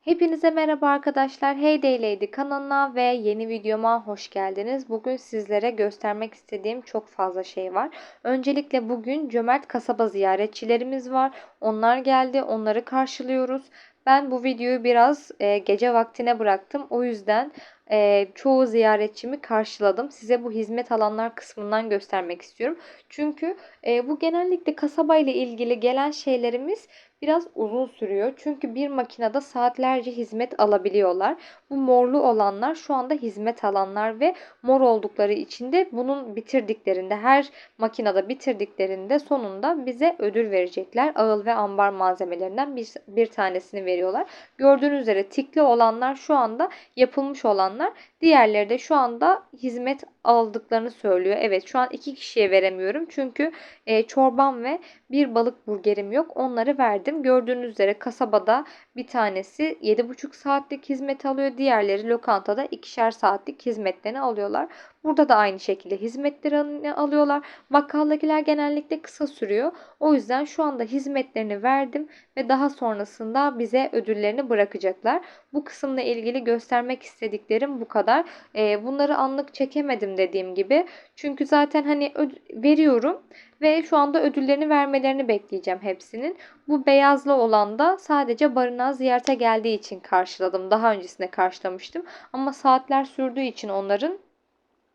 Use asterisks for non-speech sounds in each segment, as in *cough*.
Hepinize merhaba arkadaşlar. Hey Day kanalına ve yeni videoma hoş geldiniz. Bugün sizlere göstermek istediğim çok fazla şey var. Öncelikle bugün cömert kasaba ziyaretçilerimiz var. Onlar geldi. Onları karşılıyoruz. Ben bu videoyu biraz e, gece vaktine bıraktım. O yüzden e, çoğu ziyaretçimi karşıladım. Size bu hizmet alanlar kısmından göstermek istiyorum. Çünkü e, bu genellikle kasaba ile ilgili gelen şeylerimiz biraz uzun sürüyor. Çünkü bir makinede saatlerce hizmet alabiliyorlar. Bu morlu olanlar şu anda hizmet alanlar ve mor oldukları için de bunun bitirdiklerinde her makinede bitirdiklerinde sonunda bize ödül verecekler. Ağıl ve ambar malzemelerinden bir, bir tanesini veriyorlar. Gördüğünüz üzere tikli olanlar şu anda yapılmış olanlar. Diğerleri de şu anda hizmet aldıklarını söylüyor. Evet şu an iki kişiye veremiyorum. Çünkü e, çorbam ve bir balık burgerim yok. Onları verdim. Gördüğünüz üzere kasabada bir tanesi 7,5 saatlik hizmet alıyor. Diğerleri lokantada ikişer saatlik hizmetlerini alıyorlar. Burada da aynı şekilde hizmetlerini alıyorlar. Bakkaldakiler genellikle kısa sürüyor. O yüzden şu anda hizmetlerini verdim ve daha sonrasında bize ödüllerini bırakacaklar. Bu kısımla ilgili göstermek istediklerim bu kadar. Ee, bunları anlık çekemedim dediğim gibi. Çünkü zaten hani veriyorum ve şu anda ödüllerini vermelerini bekleyeceğim hepsinin. Bu beyazlı olan da sadece ziyarete geldiği için karşıladım. Daha öncesinde karşılamıştım. Ama saatler sürdüğü için onların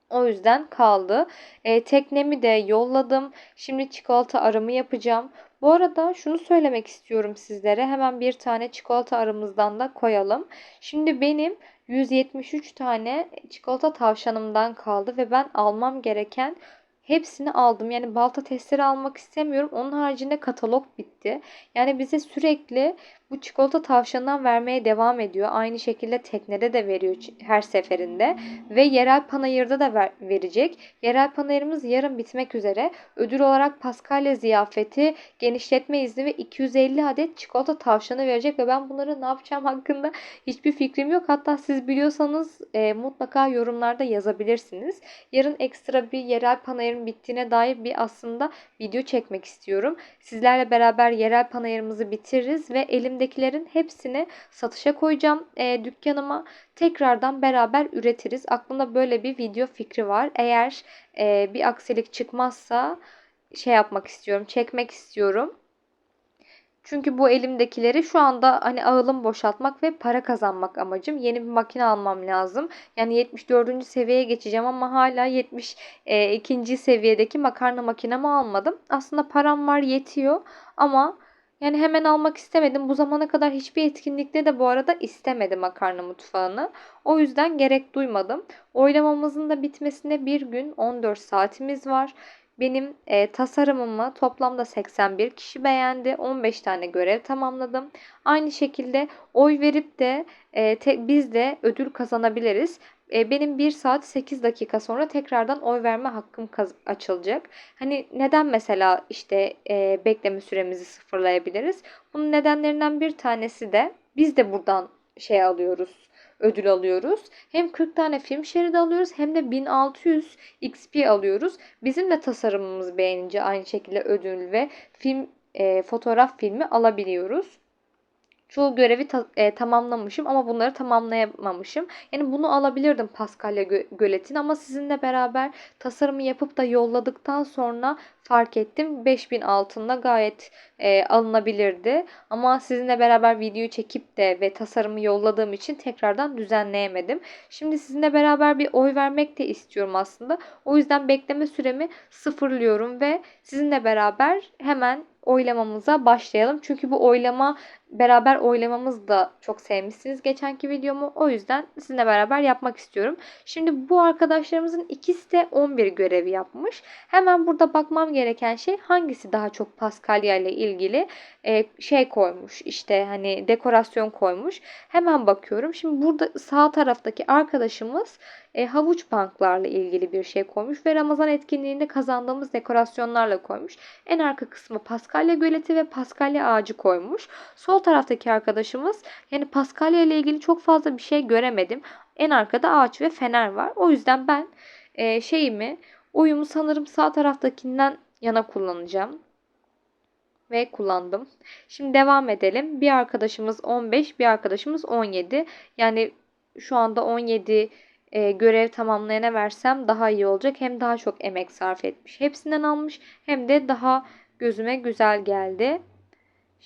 o yüzden kaldı. E, teknemi de yolladım. Şimdi çikolata arımı yapacağım. Bu arada şunu söylemek istiyorum sizlere. Hemen bir tane çikolata arımızdan da koyalım. Şimdi benim 173 tane çikolata tavşanımdan kaldı ve ben almam gereken hepsini aldım. Yani balta testleri almak istemiyorum. Onun haricinde katalog bitti. Yani bize sürekli bu çikolata tavşanından vermeye devam ediyor. Aynı şekilde teknede de veriyor her seferinde. Ve yerel panayırda da ver, verecek. Yerel panayırımız yarın bitmek üzere. Ödül olarak Paskalya ziyafeti, genişletme izni ve 250 adet çikolata tavşanı verecek. Ve ben bunları ne yapacağım hakkında hiçbir fikrim yok. Hatta siz biliyorsanız e, mutlaka yorumlarda yazabilirsiniz. Yarın ekstra bir yerel panayırın bittiğine dair bir aslında video çekmek istiyorum. Sizlerle beraber yerel panayırımızı bitiririz ve elim elimdekilerin hepsini satışa koyacağım e, dükkanıma. Tekrardan beraber üretiriz. Aklımda böyle bir video fikri var. Eğer e, bir aksilik çıkmazsa şey yapmak istiyorum, çekmek istiyorum. Çünkü bu elimdekileri şu anda hani ağılım boşaltmak ve para kazanmak amacım. Yeni bir makine almam lazım. Yani 74. seviyeye geçeceğim ama hala 72. seviyedeki makarna makinemi almadım. Aslında param var yetiyor ama yani hemen almak istemedim. Bu zamana kadar hiçbir etkinlikte de bu arada istemedim makarna mutfağını. O yüzden gerek duymadım. Oylamamızın da bitmesine bir gün 14 saatimiz var. Benim e, tasarımımı toplamda 81 kişi beğendi. 15 tane görev tamamladım. Aynı şekilde oy verip de e, te, biz de ödül kazanabiliriz. E, benim 1 saat 8 dakika sonra tekrardan oy verme hakkım açılacak. Hani neden mesela işte e, bekleme süremizi sıfırlayabiliriz? Bunun nedenlerinden bir tanesi de biz de buradan şey alıyoruz ödül alıyoruz. Hem 40 tane film şeridi alıyoruz hem de 1600 XP alıyoruz. Bizim de tasarımımız beğenince aynı şekilde ödül ve film e, fotoğraf filmi alabiliyoruz. Çoğu görevi ta- e, tamamlamışım ama bunları tamamlayamamışım. Yani bunu alabilirdim Paskalya gö- göletini ama sizinle beraber tasarımı yapıp da yolladıktan sonra fark ettim. 5000 altında gayet e, alınabilirdi. Ama sizinle beraber video çekip de ve tasarımı yolladığım için tekrardan düzenleyemedim. Şimdi sizinle beraber bir oy vermek de istiyorum aslında. O yüzden bekleme süremi sıfırlıyorum ve sizinle beraber hemen oylamamıza başlayalım. Çünkü bu oylama beraber oylamamız da çok sevmişsiniz geçenki videomu. O yüzden sizinle beraber yapmak istiyorum. Şimdi bu arkadaşlarımızın ikisi de 11 görevi yapmış. Hemen burada bakmam gereken şey hangisi daha çok Paskalya ile ilgili e, şey koymuş. İşte hani dekorasyon koymuş. Hemen bakıyorum. Şimdi burada sağ taraftaki arkadaşımız e, havuç banklarla ilgili bir şey koymuş ve Ramazan etkinliğinde kazandığımız dekorasyonlarla koymuş. En arka kısmı Paskalya göleti ve Paskalya ağacı koymuş. Sol taraftaki arkadaşımız yani Paskalya ile ilgili çok fazla bir şey göremedim. En arkada ağaç ve fener var. O yüzden ben e, şeyimi oyumu sanırım sağ taraftakinden yana kullanacağım. ve kullandım. Şimdi devam edelim. Bir arkadaşımız 15, bir arkadaşımız 17. Yani şu anda 17 e, görev tamamlayana versem daha iyi olacak. Hem daha çok emek sarf etmiş. Hepsinden almış hem de daha gözüme güzel geldi.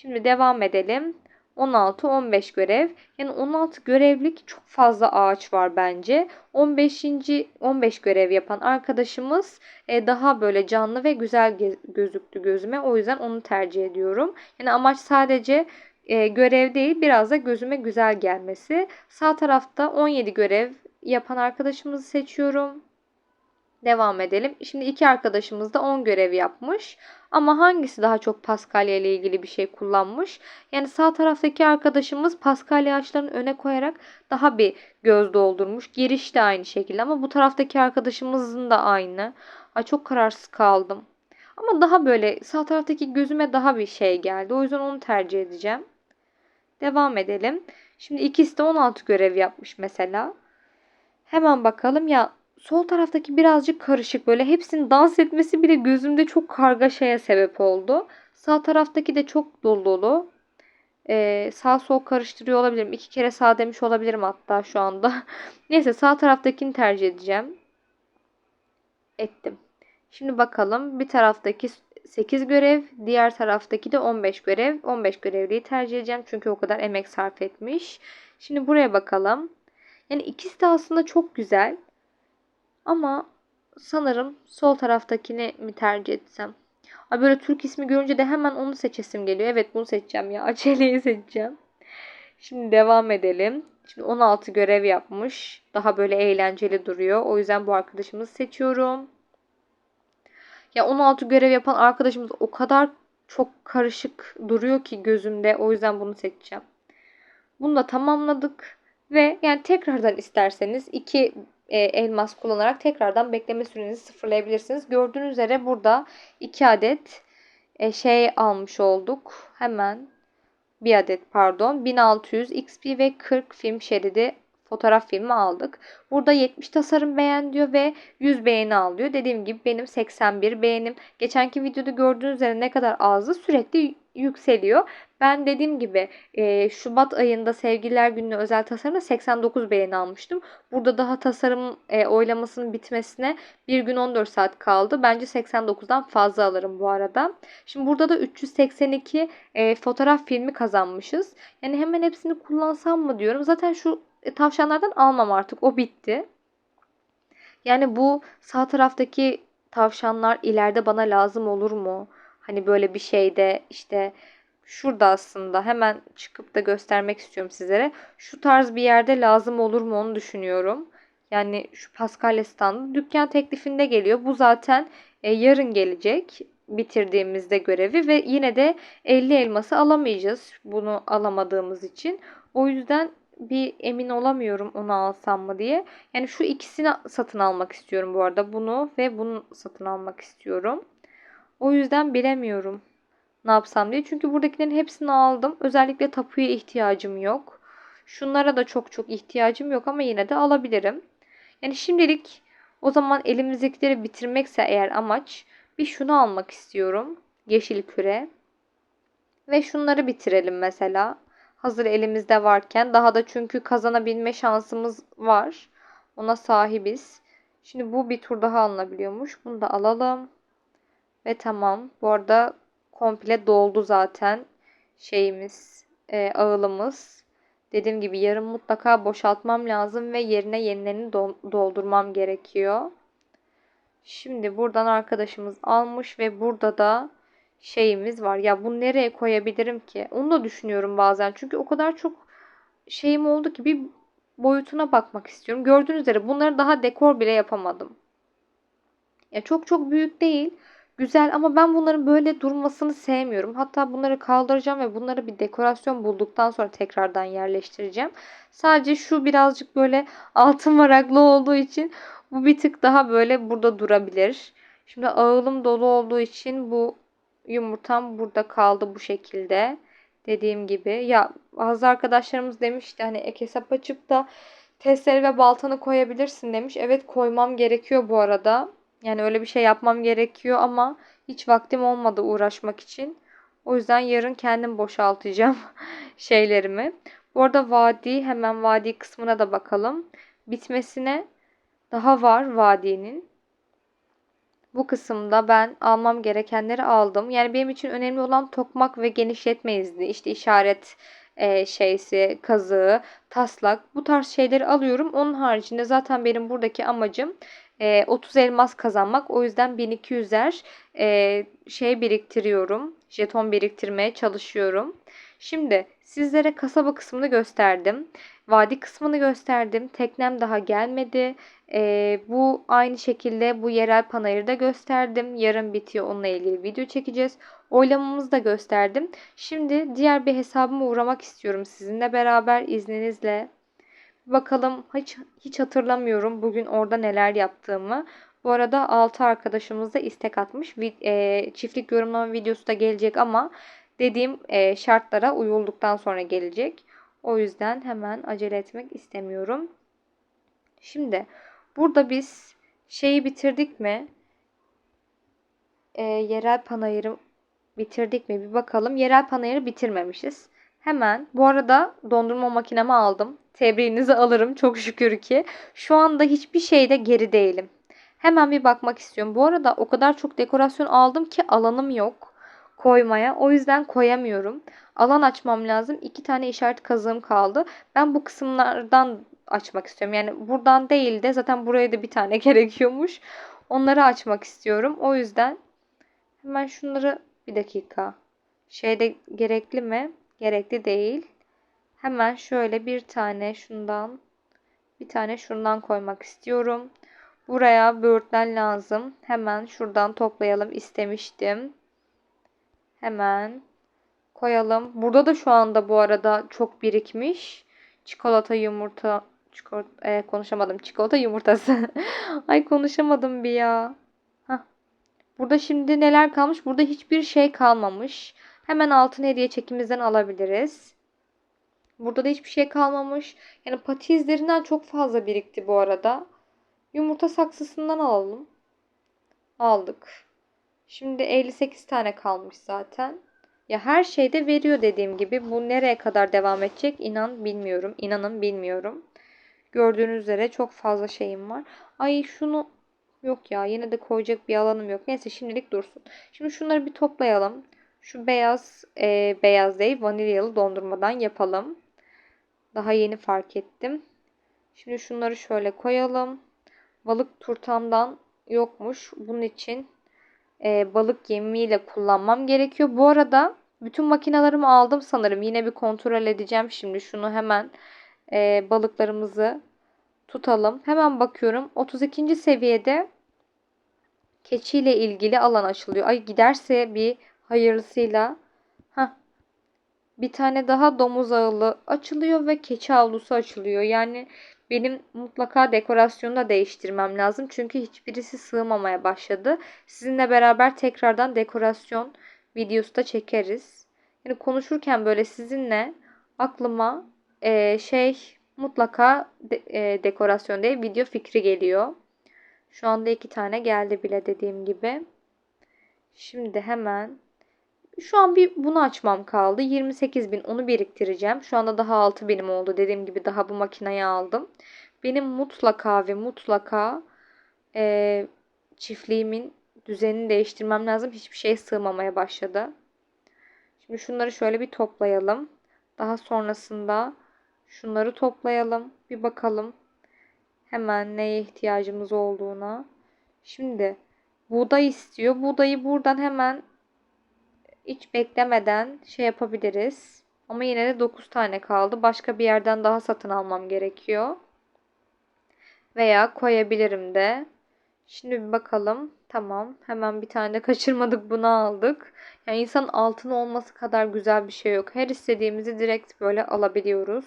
Şimdi devam edelim. 16-15 görev. Yani 16 görevlik çok fazla ağaç var bence. 15. 15 görev yapan arkadaşımız e, daha böyle canlı ve güzel gözüktü gözüme. O yüzden onu tercih ediyorum. Yani amaç sadece e, görev değil biraz da gözüme güzel gelmesi. Sağ tarafta 17 görev yapan arkadaşımızı seçiyorum. Devam edelim. Şimdi iki arkadaşımız da 10 görev yapmış. Ama hangisi daha çok Paskalya ile ilgili bir şey kullanmış? Yani sağ taraftaki arkadaşımız Paskalya ağaçlarını öne koyarak daha bir göz doldurmuş. Giriş de aynı şekilde ama bu taraftaki arkadaşımızın da aynı. Ay çok kararsız kaldım. Ama daha böyle sağ taraftaki gözüme daha bir şey geldi. O yüzden onu tercih edeceğim. Devam edelim. Şimdi ikisi de 16 görev yapmış mesela. Hemen bakalım ya sol taraftaki birazcık karışık böyle hepsinin dans etmesi bile gözümde çok kargaşaya sebep oldu. Sağ taraftaki de çok dolu dolu. Ee, sağ sol karıştırıyor olabilirim. İki kere sağ demiş olabilirim hatta şu anda. *laughs* Neyse sağ taraftakini tercih edeceğim. Ettim. Şimdi bakalım bir taraftaki 8 görev, diğer taraftaki de 15 görev. 15 görevliyi tercih edeceğim çünkü o kadar emek sarf etmiş. Şimdi buraya bakalım. Yani ikisi de aslında çok güzel. Ama sanırım sol taraftakini mi tercih etsem? Ay böyle Türk ismi görünce de hemen onu seçesim geliyor. Evet bunu seçeceğim ya. *laughs* Aceleyi seçeceğim. Şimdi devam edelim. Şimdi 16 görev yapmış. Daha böyle eğlenceli duruyor. O yüzden bu arkadaşımızı seçiyorum. Ya 16 görev yapan arkadaşımız o kadar çok karışık duruyor ki gözümde. O yüzden bunu seçeceğim. Bunu da tamamladık. Ve yani tekrardan isterseniz iki e, elmas kullanarak tekrardan bekleme sürenizi sıfırlayabilirsiniz. Gördüğünüz üzere burada 2 adet e, şey almış olduk. Hemen bir adet pardon 1600 XP ve 40 film şeridi fotoğraf filmi aldık. Burada 70 tasarım beğen diyor ve 100 beğeni alıyor. Dediğim gibi benim 81 beğenim. Geçenki videoda gördüğünüz üzere ne kadar azdı sürekli yükseliyor. Ben dediğim gibi e, Şubat ayında Sevgililer Günü'ne özel tasarımda 89 beğeni almıştım. Burada daha tasarım e, oylamasının bitmesine bir gün 14 saat kaldı. Bence 89'dan fazla alırım bu arada. Şimdi burada da 382 e, fotoğraf filmi kazanmışız. Yani hemen hepsini kullansam mı diyorum. Zaten şu e, tavşanlardan almam artık. O bitti. Yani bu sağ taraftaki tavşanlar ileride bana lazım olur mu? Hani böyle bir şeyde işte şurada aslında hemen çıkıp da göstermek istiyorum sizlere. Şu tarz bir yerde lazım olur mu onu düşünüyorum. Yani şu Paskalya standı dükkan teklifinde geliyor. Bu zaten e, yarın gelecek bitirdiğimizde görevi ve yine de 50 elması alamayacağız bunu alamadığımız için. O yüzden bir emin olamıyorum onu alsam mı diye. Yani şu ikisini satın almak istiyorum bu arada. Bunu ve bunu satın almak istiyorum. O yüzden bilemiyorum ne yapsam diye. Çünkü buradakilerin hepsini aldım. Özellikle tapuya ihtiyacım yok. Şunlara da çok çok ihtiyacım yok ama yine de alabilirim. Yani şimdilik o zaman elimizdekileri bitirmekse eğer amaç bir şunu almak istiyorum. Yeşil küre. Ve şunları bitirelim mesela. Hazır elimizde varken daha da çünkü kazanabilme şansımız var. Ona sahibiz. Şimdi bu bir tur daha alınabiliyormuş. Bunu da alalım. Ve tamam. Bu arada komple doldu zaten şeyimiz, e, ağılımız. Dediğim gibi yarın mutlaka boşaltmam lazım ve yerine yenilerini doldurmam gerekiyor. Şimdi buradan arkadaşımız almış ve burada da şeyimiz var. Ya bunu nereye koyabilirim ki? Onu da düşünüyorum bazen. Çünkü o kadar çok şeyim oldu ki bir boyutuna bakmak istiyorum. Gördüğünüz üzere bunları daha dekor bile yapamadım. Ya çok çok büyük değil. Güzel ama ben bunların böyle durmasını sevmiyorum. Hatta bunları kaldıracağım ve bunları bir dekorasyon bulduktan sonra tekrardan yerleştireceğim. Sadece şu birazcık böyle altın varaklı olduğu için bu bir tık daha böyle burada durabilir. Şimdi ağılım dolu olduğu için bu yumurtam burada kaldı bu şekilde. Dediğim gibi ya bazı arkadaşlarımız demişti hani ek hesap açıp da testere ve baltanı koyabilirsin demiş. Evet koymam gerekiyor bu arada. Yani öyle bir şey yapmam gerekiyor ama hiç vaktim olmadı uğraşmak için. O yüzden yarın kendim boşaltacağım *laughs* şeylerimi. Bu arada vadi hemen vadi kısmına da bakalım. Bitmesine daha var vadinin. Bu kısımda ben almam gerekenleri aldım. Yani benim için önemli olan tokmak ve genişletme izni. İşte işaret e, şeysi, kazığı, taslak bu tarz şeyleri alıyorum. Onun haricinde zaten benim buradaki amacım e, 30 elmas kazanmak. O yüzden 1200'er e, şey biriktiriyorum. Jeton biriktirmeye çalışıyorum. Şimdi sizlere kasaba kısmını gösterdim. Vadi kısmını gösterdim. Teknem daha gelmedi. E, bu aynı şekilde bu yerel panayırı da gösterdim. Yarın bitiyor onunla ilgili video çekeceğiz. Oylamamızı da gösterdim. Şimdi diğer bir hesabıma uğramak istiyorum sizinle beraber izninizle. Bakalım hiç, hiç hatırlamıyorum bugün orada neler yaptığımı. Bu arada 6 arkadaşımız da istek atmış. E, çiftlik yorumlama videosu da gelecek ama dediğim e, şartlara uyulduktan sonra gelecek. O yüzden hemen acele etmek istemiyorum. Şimdi burada biz şeyi bitirdik mi? E, yerel panayırı bitirdik mi? Bir bakalım. Yerel panayırı bitirmemişiz. Hemen bu arada dondurma makinemi aldım. Tebriğinizi alırım çok şükür ki. Şu anda hiçbir şeyde geri değilim. Hemen bir bakmak istiyorum. Bu arada o kadar çok dekorasyon aldım ki alanım yok koymaya. O yüzden koyamıyorum. Alan açmam lazım. İki tane işaret kazığım kaldı. Ben bu kısımlardan açmak istiyorum. Yani buradan değil de zaten buraya da bir tane *laughs* gerekiyormuş. Onları açmak istiyorum. O yüzden hemen şunları bir dakika. Şeyde gerekli mi? Gerekli değil. Hemen şöyle bir tane şundan bir tane şundan koymak istiyorum. Buraya böğürtlen lazım. Hemen şuradan toplayalım istemiştim. Hemen koyalım. Burada da şu anda bu arada çok birikmiş. Çikolata, yumurta, çikolata, e, konuşamadım. Çikolata yumurtası. *laughs* Ay konuşamadım bir ya. Heh. Burada şimdi neler kalmış? Burada hiçbir şey kalmamış. Hemen altın hediye çekimizden alabiliriz. Burada da hiçbir şey kalmamış. Yani pati izlerinden çok fazla birikti bu arada. Yumurta saksısından alalım. Aldık. Şimdi 58 tane kalmış zaten. Ya her şeyde veriyor dediğim gibi. Bu nereye kadar devam edecek inan bilmiyorum. İnanın bilmiyorum. Gördüğünüz üzere çok fazla şeyim var. Ay şunu yok ya yine de koyacak bir alanım yok. Neyse şimdilik dursun. Şimdi şunları bir toplayalım. Şu beyaz e, beyaz değil vanilyalı dondurmadan yapalım. Daha yeni fark ettim. Şimdi şunları şöyle koyalım. Balık turtamdan yokmuş. Bunun için e, balık yemiyle kullanmam gerekiyor. Bu arada bütün makinalarımı aldım sanırım. Yine bir kontrol edeceğim şimdi. Şunu hemen e, balıklarımızı tutalım. Hemen bakıyorum. 32. seviyede keçiyle ilgili alan açılıyor. Ay giderse bir hayırlısıyla Heh. bir tane daha domuz ağılı açılıyor ve keçi avlusu açılıyor. Yani benim mutlaka dekorasyonu da değiştirmem lazım. Çünkü hiçbirisi sığmamaya başladı. Sizinle beraber tekrardan dekorasyon videosu da çekeriz. Yani konuşurken böyle sizinle aklıma e, şey mutlaka de, e, dekorasyon değil video fikri geliyor. Şu anda iki tane geldi bile dediğim gibi. Şimdi hemen şu an bir bunu açmam kaldı. 28 bin onu biriktireceğim. Şu anda daha 6 binim oldu. Dediğim gibi daha bu makinayı aldım. Benim mutlaka ve mutlaka e, çiftliğimin düzenini değiştirmem lazım. Hiçbir şey sığmamaya başladı. Şimdi şunları şöyle bir toplayalım. Daha sonrasında şunları toplayalım. Bir bakalım hemen neye ihtiyacımız olduğuna. Şimdi buğday istiyor. Buğdayı buradan hemen hiç beklemeden şey yapabiliriz. Ama yine de 9 tane kaldı. Başka bir yerden daha satın almam gerekiyor. Veya koyabilirim de. Şimdi bir bakalım. Tamam. Hemen bir tane de *laughs* kaçırmadık. Bunu aldık. Yani insan altın olması kadar güzel bir şey yok. Her istediğimizi direkt böyle alabiliyoruz.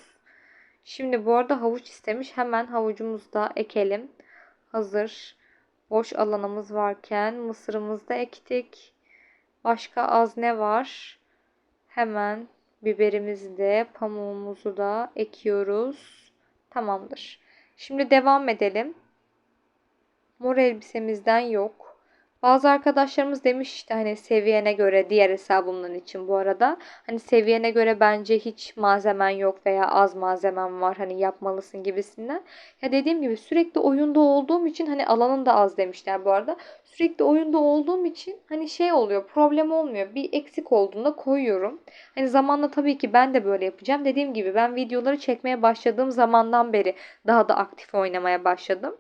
Şimdi bu arada havuç istemiş. Hemen havucumuzu da ekelim. Hazır boş alanımız varken mısırımızı da ektik. Başka az ne var? Hemen biberimizi de pamuğumuzu da ekiyoruz. Tamamdır. Şimdi devam edelim. Mor elbisemizden yok. Bazı arkadaşlarımız demiş işte hani seviyene göre diğer hesabımların için bu arada. Hani seviyene göre bence hiç malzemen yok veya az malzemen var hani yapmalısın gibisinden. Ya dediğim gibi sürekli oyunda olduğum için hani alanın da az demişler bu arada. Sürekli oyunda olduğum için hani şey oluyor problem olmuyor. Bir eksik olduğunda koyuyorum. Hani zamanla tabii ki ben de böyle yapacağım. Dediğim gibi ben videoları çekmeye başladığım zamandan beri daha da aktif oynamaya başladım.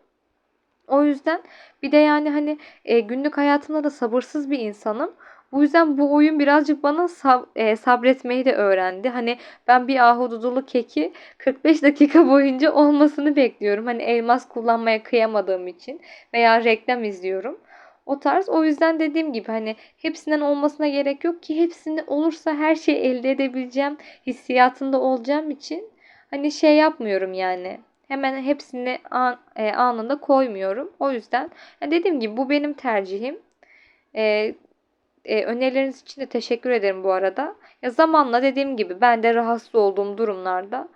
O yüzden bir de yani hani e, günlük hayatımda da sabırsız bir insanım. Bu yüzden bu oyun birazcık bana sab e, sabretmeyi de öğrendi. Hani ben bir ahududulu keki 45 dakika boyunca olmasını bekliyorum. Hani elmas kullanmaya kıyamadığım için veya reklam izliyorum. O tarz. O yüzden dediğim gibi hani hepsinden olmasına gerek yok ki hepsinde olursa her şeyi elde edebileceğim hissiyatında olacağım için hani şey yapmıyorum yani. Hemen hepsini an, e, anında koymuyorum. O yüzden yani dediğim gibi bu benim tercihim. E, e, önerileriniz için de teşekkür ederim bu arada. Ya zamanla dediğim gibi ben de rahatsız olduğum durumlarda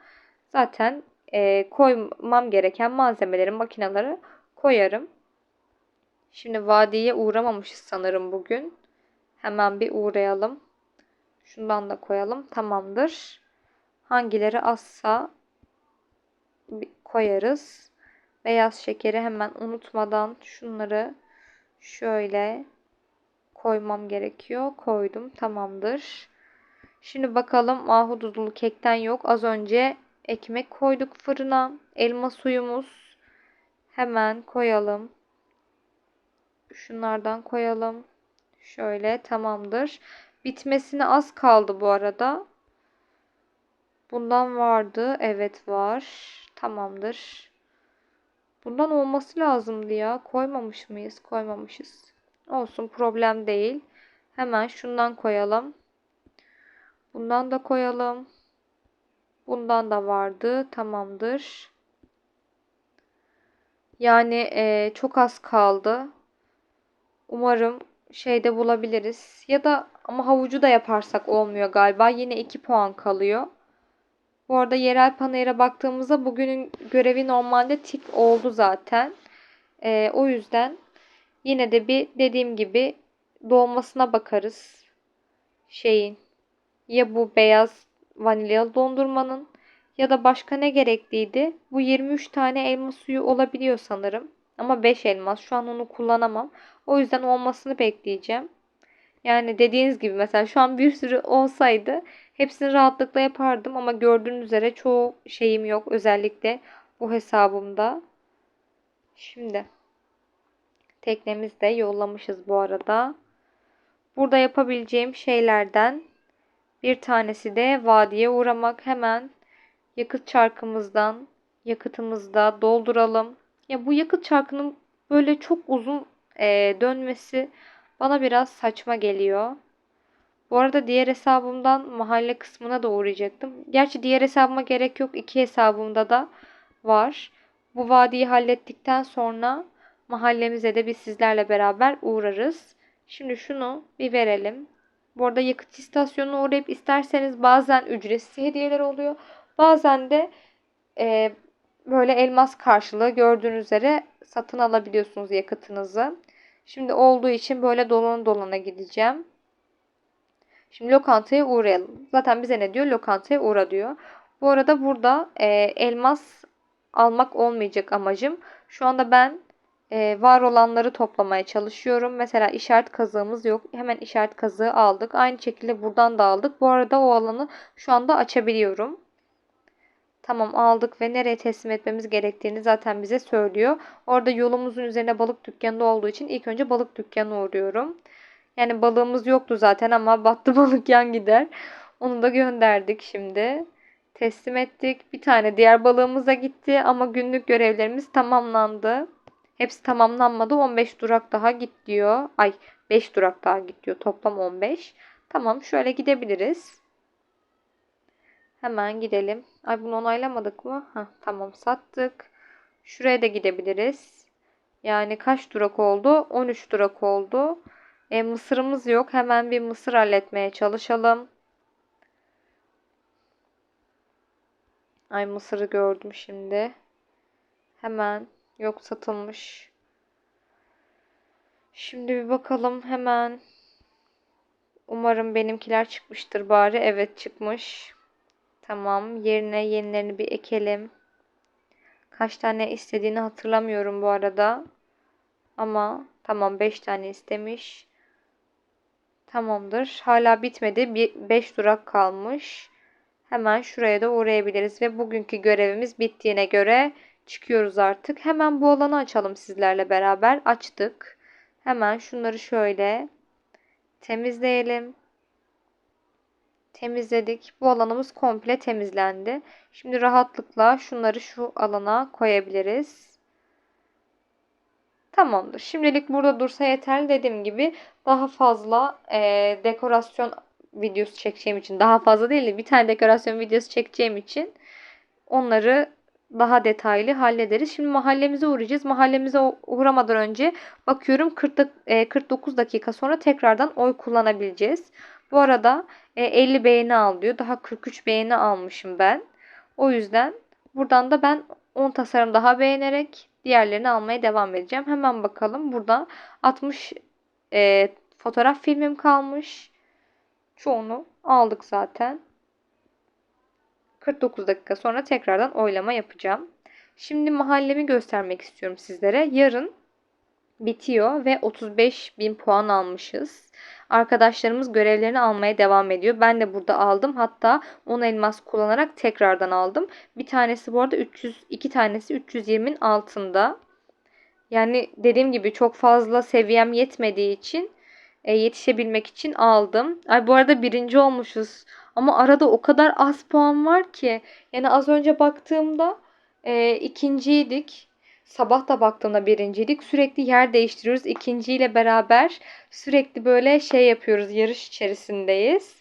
zaten e, koymam gereken malzemeleri, makineleri koyarım. Şimdi vadiye uğramamışız sanırım bugün. Hemen bir uğrayalım. Şundan da koyalım. Tamamdır. Hangileri azsa koyarız. Beyaz şekeri hemen unutmadan şunları şöyle koymam gerekiyor. Koydum. Tamamdır. Şimdi bakalım ahududulu kekten yok. Az önce ekmek koyduk fırına. Elma suyumuz. Hemen koyalım. Şunlardan koyalım. Şöyle tamamdır. Bitmesine az kaldı bu arada. Bundan vardı. Evet var. Tamamdır. Bundan olması lazımdı ya. Koymamış mıyız? Koymamışız. Olsun problem değil. Hemen şundan koyalım. Bundan da koyalım. Bundan da vardı. Tamamdır. Yani e, çok az kaldı. Umarım şeyde bulabiliriz. Ya da ama havucu da yaparsak olmuyor galiba. Yine 2 puan kalıyor. Bu arada yerel panayıra baktığımızda bugünün görevi normalde tik oldu zaten. Ee, o yüzden yine de bir dediğim gibi dolmasına bakarız. Şeyin ya bu beyaz vanilyalı dondurmanın ya da başka ne gerekliydi? Bu 23 tane elma suyu olabiliyor sanırım. Ama 5 elmas. Şu an onu kullanamam. O yüzden olmasını bekleyeceğim. Yani dediğiniz gibi mesela şu an bir sürü olsaydı hepsini rahatlıkla yapardım ama gördüğünüz üzere çoğu şeyim yok. Özellikle bu hesabımda. Şimdi teknemizi de yollamışız bu arada. Burada yapabileceğim şeylerden bir tanesi de vadiye uğramak. Hemen yakıt çarkımızdan yakıtımızı da dolduralım. Ya bu yakıt çarkının böyle çok uzun e, dönmesi bana biraz saçma geliyor. Bu arada diğer hesabımdan mahalle kısmına da uğrayacaktım. Gerçi diğer hesabıma gerek yok. İki hesabımda da var. Bu vadiyi hallettikten sonra mahallemize de biz sizlerle beraber uğrarız. Şimdi şunu bir verelim. Bu arada yakıt istasyonuna uğrayıp isterseniz bazen ücretsiz hediyeler oluyor. Bazen de e, böyle elmas karşılığı gördüğünüz üzere satın alabiliyorsunuz yakıtınızı. Şimdi olduğu için böyle dolana dolana gideceğim. Şimdi lokantaya uğrayalım. Zaten bize ne diyor? Lokantaya uğra diyor. Bu arada burada e, elmas almak olmayacak amacım. Şu anda ben e, var olanları toplamaya çalışıyorum. Mesela işaret kazığımız yok. Hemen işaret kazığı aldık. Aynı şekilde buradan da aldık. Bu arada o alanı şu anda açabiliyorum. Tamam aldık ve nereye teslim etmemiz gerektiğini zaten bize söylüyor. Orada yolumuzun üzerine balık dükkanı olduğu için ilk önce balık dükkanı uğruyorum. Yani balığımız yoktu zaten ama battı *laughs* balık yan gider. Onu da gönderdik şimdi. Teslim ettik. Bir tane diğer balığımız da gitti ama günlük görevlerimiz tamamlandı. Hepsi tamamlanmadı. 15 durak daha git diyor. Ay 5 durak daha git diyor. Toplam 15. Tamam şöyle gidebiliriz. Hemen gidelim. Ay bunu onaylamadık mı? Heh, tamam sattık. Şuraya da gidebiliriz. Yani kaç durak oldu? 13 durak oldu. E, mısırımız yok. Hemen bir mısır halletmeye çalışalım. Ay mısırı gördüm şimdi. Hemen yok satılmış. Şimdi bir bakalım hemen. Umarım benimkiler çıkmıştır bari. Evet çıkmış. Tamam. Yerine yenilerini bir ekelim. Kaç tane istediğini hatırlamıyorum bu arada. Ama tamam 5 tane istemiş. Tamamdır. Hala bitmedi. 5 durak kalmış. Hemen şuraya da uğrayabiliriz ve bugünkü görevimiz bittiğine göre çıkıyoruz artık. Hemen bu alanı açalım sizlerle beraber. Açtık. Hemen şunları şöyle temizleyelim. Temizledik. Bu alanımız komple temizlendi. Şimdi rahatlıkla şunları şu alana koyabiliriz. Tamamdır. Şimdilik burada dursa yeterli. Dediğim gibi daha fazla e, dekorasyon videosu çekeceğim için daha fazla değil de bir tane dekorasyon videosu çekeceğim için onları daha detaylı hallederiz. Şimdi mahallemize uğrayacağız. Mahallemize uğramadan önce bakıyorum 40, 49 dakika sonra tekrardan oy kullanabileceğiz. Bu arada 50 e, beğeni al diyor. Daha 43 beğeni almışım ben. O yüzden buradan da ben 10 tasarım daha beğenerek diğerlerini almaya devam edeceğim. Hemen bakalım. Burada 60 e, fotoğraf filmim kalmış. Çoğunu aldık zaten. 49 dakika sonra tekrardan oylama yapacağım. Şimdi mahallemi göstermek istiyorum sizlere. Yarın bitiyor ve 35 bin puan almışız. Arkadaşlarımız görevlerini almaya devam ediyor. Ben de burada aldım. Hatta 10 elmas kullanarak tekrardan aldım. Bir tanesi bu arada 300, iki tanesi 320'in altında. Yani dediğim gibi çok fazla seviyem yetmediği için e, yetişebilmek için aldım. Ay bu arada birinci olmuşuz. Ama arada o kadar az puan var ki. Yani az önce baktığımda e, ikinciydik. Sabah da baktığımda birinciydik. Sürekli yer değiştiriyoruz. İkinciyle beraber sürekli böyle şey yapıyoruz. Yarış içerisindeyiz.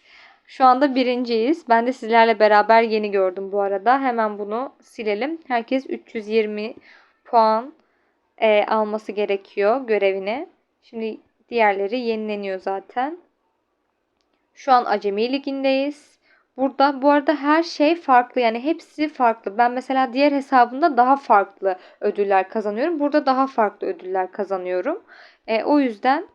Şu anda birinciyiz. Ben de sizlerle beraber yeni gördüm bu arada. Hemen bunu silelim. Herkes 320 puan e, alması gerekiyor görevine. Şimdi Diğerleri yenileniyor zaten. Şu an Acemi Ligi'ndeyiz. Burada bu arada her şey farklı yani hepsi farklı. Ben mesela diğer hesabımda daha farklı ödüller kazanıyorum. Burada daha farklı ödüller kazanıyorum. E, o yüzden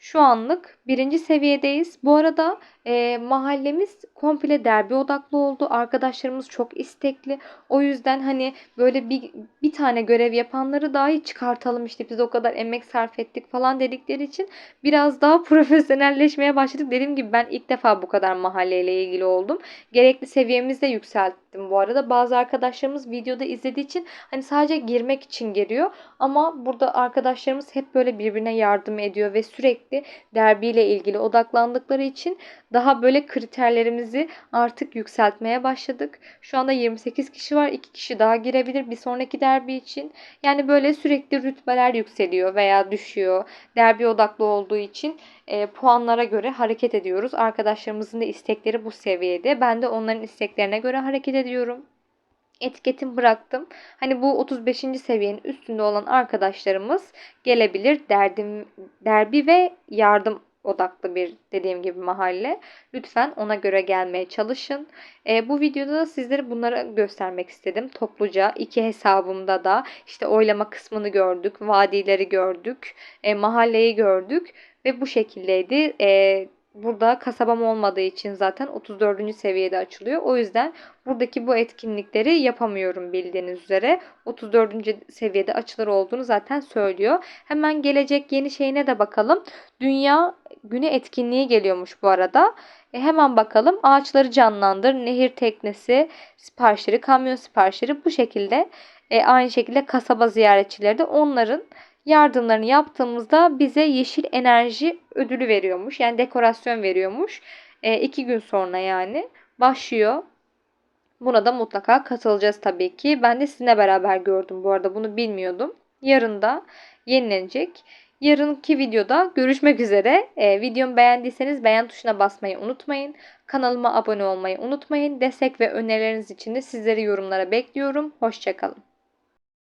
şu anlık birinci seviyedeyiz. Bu arada e, mahallemiz komple derbi odaklı oldu. Arkadaşlarımız çok istekli. O yüzden hani böyle bir, bir tane görev yapanları dahi çıkartalım işte biz o kadar emek sarf ettik falan dedikleri için biraz daha *laughs* profesyonelleşmeye başladık. Dediğim gibi ben ilk defa bu kadar mahalleyle ilgili oldum. Gerekli seviyemizi de yükselttim bu arada. Bazı arkadaşlarımız videoda izlediği için hani sadece girmek için giriyor. Ama burada arkadaşlarımız hep böyle birbirine yardım ediyor ve sürekli derbiyle ilgili odaklandıkları için daha böyle kriterlerimizi artık yükseltmeye başladık. Şu anda 28 kişi var. 2 kişi daha girebilir bir sonraki derbi için. Yani böyle sürekli rütbeler yükseliyor veya düşüyor. Derbi odaklı olduğu için e, puanlara göre hareket ediyoruz. Arkadaşlarımızın da istekleri bu seviyede. Ben de onların isteklerine göre hareket ediyorum etiketim bıraktım. Hani bu 35. seviyenin üstünde olan arkadaşlarımız gelebilir. Derdim, derbi ve yardım odaklı bir dediğim gibi mahalle. Lütfen ona göre gelmeye çalışın. E, bu videoda da sizlere bunları göstermek istedim. Topluca iki hesabımda da işte oylama kısmını gördük, vadileri gördük, e, mahalleyi gördük ve bu şekildeydi. E, burada kasabam olmadığı için zaten 34. seviyede açılıyor. O yüzden buradaki bu etkinlikleri yapamıyorum bildiğiniz üzere. 34. seviyede açılır olduğunu zaten söylüyor. Hemen gelecek yeni şeyine de bakalım. Dünya günü etkinliği geliyormuş bu arada. E hemen bakalım. Ağaçları canlandır, nehir teknesi siparişleri, kamyon siparişleri bu şekilde. E, aynı şekilde kasaba ziyaretçileri de onların yardımlarını yaptığımızda bize yeşil enerji ödülü veriyormuş. Yani dekorasyon veriyormuş. E, iki gün sonra yani başlıyor. Buna da mutlaka katılacağız tabii ki. Ben de sizinle beraber gördüm bu arada bunu bilmiyordum. Yarın da yenilenecek. Yarınki videoda görüşmek üzere. E, videomu beğendiyseniz beğen tuşuna basmayı unutmayın. Kanalıma abone olmayı unutmayın. Destek ve önerileriniz için de sizleri yorumlara bekliyorum. Hoşçakalın.